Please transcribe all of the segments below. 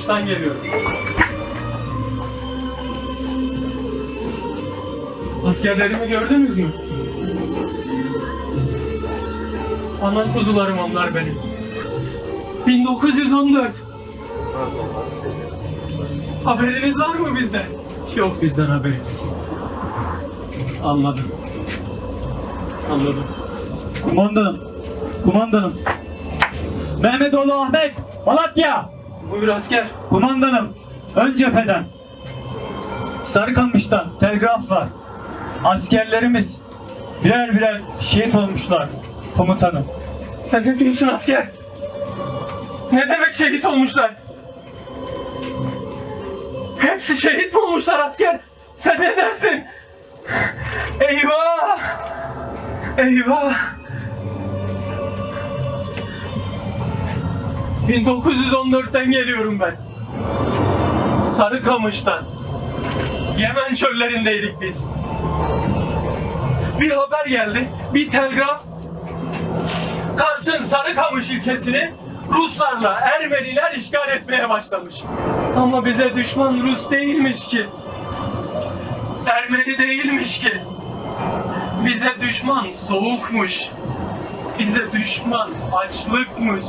Sarıkamış'tan geliyorum. Askerlerimi gördünüz mü? Anan kuzularım onlar benim. 1914. Haberiniz var mı bizden? Yok bizden haberiniz. Anladım. Anladım. Kumandanım. Kumandanım. Mehmetoğlu Ahmet. Malatya. Buyur asker. Kumandanım. Ön cepheden. Sarıkamış'tan telgraf var. Askerlerimiz birer birer şehit olmuşlar. Komutanım. Sen ne diyorsun asker? Ne demek şehit olmuşlar? Hepsi şehit mi olmuşlar asker? Sen ne dersin? Eyvah! Eyvah! 1914'ten geliyorum ben. Sarıkamış'tan. Yemen çöllerindeydik biz. Bir haber geldi, bir telgraf Kars'ın Sarıkamış ilçesini Ruslarla Ermeniler işgal etmeye başlamış. Ama bize düşman Rus değilmiş ki. Ermeni değilmiş ki. Bize düşman soğukmuş. Bize düşman açlıkmış.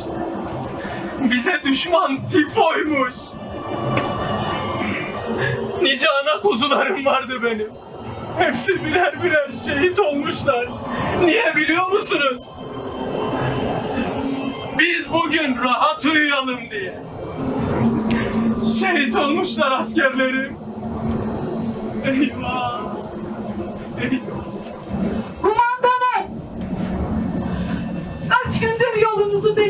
Bize düşman tifoymuş. Nice ana kuzularım vardı benim. Hepsi birer birer şehit olmuşlar. Niye biliyor musunuz? Biz bugün rahat uyuyalım diye. Şehit olmuşlar askerlerim. Eyvah. Eyvah. Kumandanım! Kaç gündür yolunuzu bekler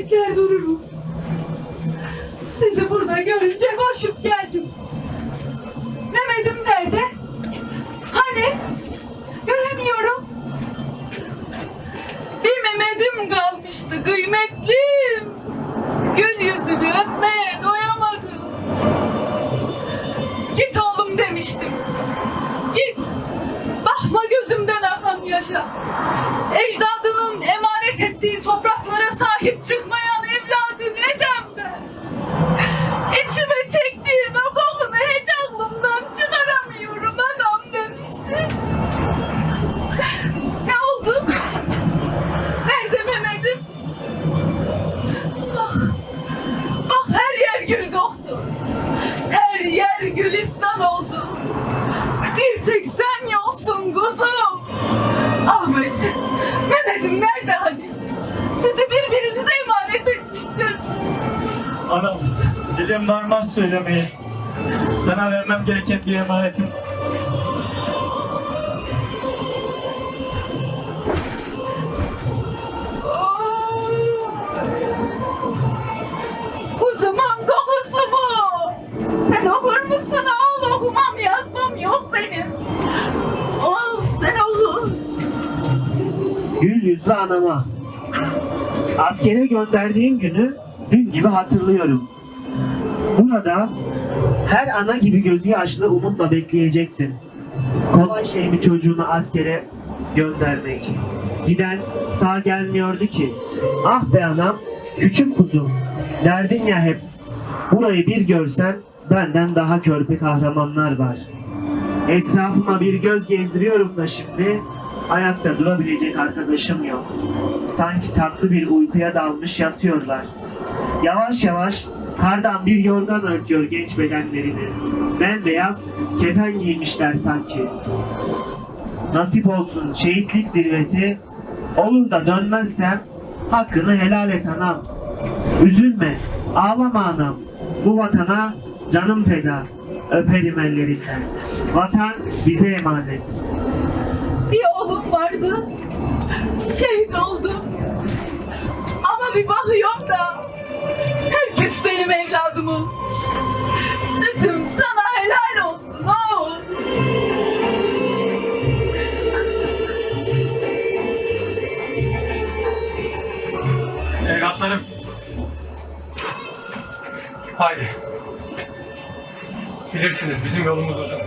gülistan oldu. Bir tek sen yoksun kuzum. Ahmet, Mehmet'im nerede hani? Sizi birbirinize emanet etmiştim. Anam. Dilim varmaz söylemeye. Sana vermem gereken bir emanetim. Kuzumun Yüzlü anama. Askere gönderdiğin günü dün gibi hatırlıyorum. Burada her ana gibi gözü yaşlı umutla bekleyecektin. Kolay şey mi çocuğunu askere göndermek? Giden sağ gelmiyordu ki. Ah be anam, küçük kuzum. Derdin ya hep. Burayı bir görsen benden daha körpe kahramanlar var. Etrafıma bir göz gezdiriyorum da şimdi ayakta durabilecek arkadaşım yok. Sanki tatlı bir uykuya dalmış yatıyorlar. Yavaş yavaş kardan bir yorgan örtüyor genç bedenlerini. Bembeyaz kefen giymişler sanki. Nasip olsun şehitlik zirvesi. Olur da dönmezsem hakkını helal et anam. Üzülme, ağlama anam. Bu vatana canım feda. Öperim ellerinden. Vatan bize emanet. Vardı. Şehit oldu. Ama bir bakıyorum da herkes benim evladımım. Sütüm sana helal olsun oğul. Evlatlarım. Haydi. Bilirsiniz bizim yolumuz uzun.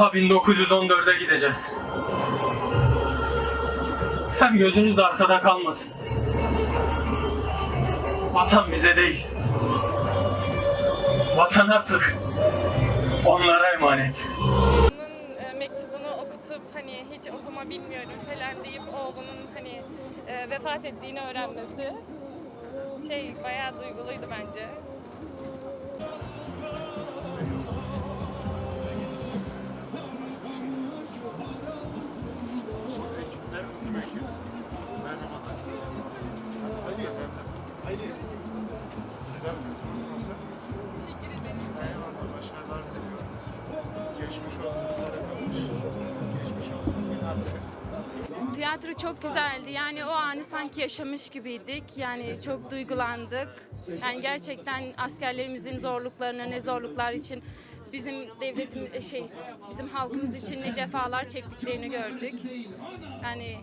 Daha 1914'e gideceğiz. Hem gözünüz de arkada kalmasın. Vatan bize değil, Vatan artık onlara emanet. Onun e, mektubunu okutup hani hiç okuma bilmiyorum falan deyip oğlunun hani e, vefat ettiğini öğrenmesi şey bayağı duyguluydu bence. Güzel kızımız nasıl? Eyvallah, başarılar diliyoruz. Geçmiş olsun sana. Geçmiş olsun finalde. Tiyatro çok güzeldi. Yani o anı sanki yaşamış gibiydik. Yani çok duygulandık. Yani gerçekten askerlerimizin zorluklarına ne zorluklar için bizim devletim şey bizim halkımız için ne cefalar çektiklerini gördük. Yani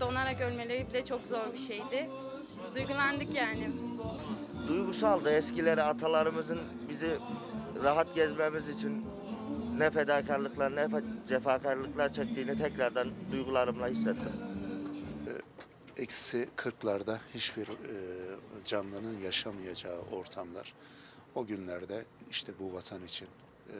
donarak ölmeleri bile çok zor bir şeydi. Duygulandık yani. Duygusaldı. Eskileri atalarımızın bizi rahat gezmemiz için ne fedakarlıklar ne cefakarlıklar çektiğini tekrardan duygularımla hissettim. Eksi 40'larda hiçbir e, canlının yaşamayacağı ortamlar. O günlerde işte bu vatan için e,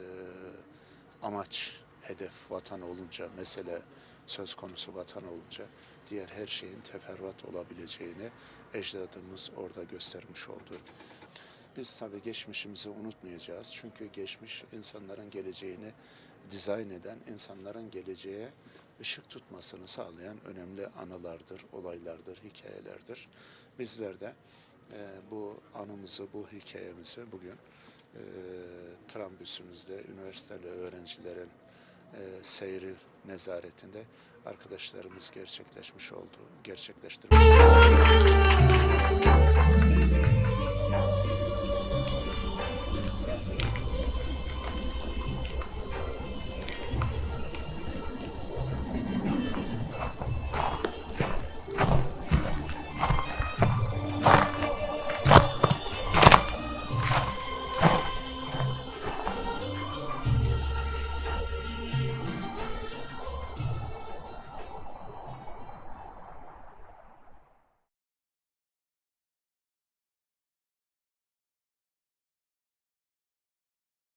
amaç, hedef vatan olunca, mesele söz konusu vatan olunca diğer her şeyin teferruat olabileceğini ecdadımız orada göstermiş oldu. Biz tabii geçmişimizi unutmayacağız. Çünkü geçmiş insanların geleceğini dizayn eden, insanların geleceğe ışık tutmasını sağlayan önemli anılardır, olaylardır, hikayelerdir. Bizler de e, bu anımızı, bu hikayemizi bugün e, trambüsümüzde üniversiteli öğrencilerin e, seyri nezaretinde arkadaşlarımız gerçekleşmiş oldu, gerçekleştirmiş.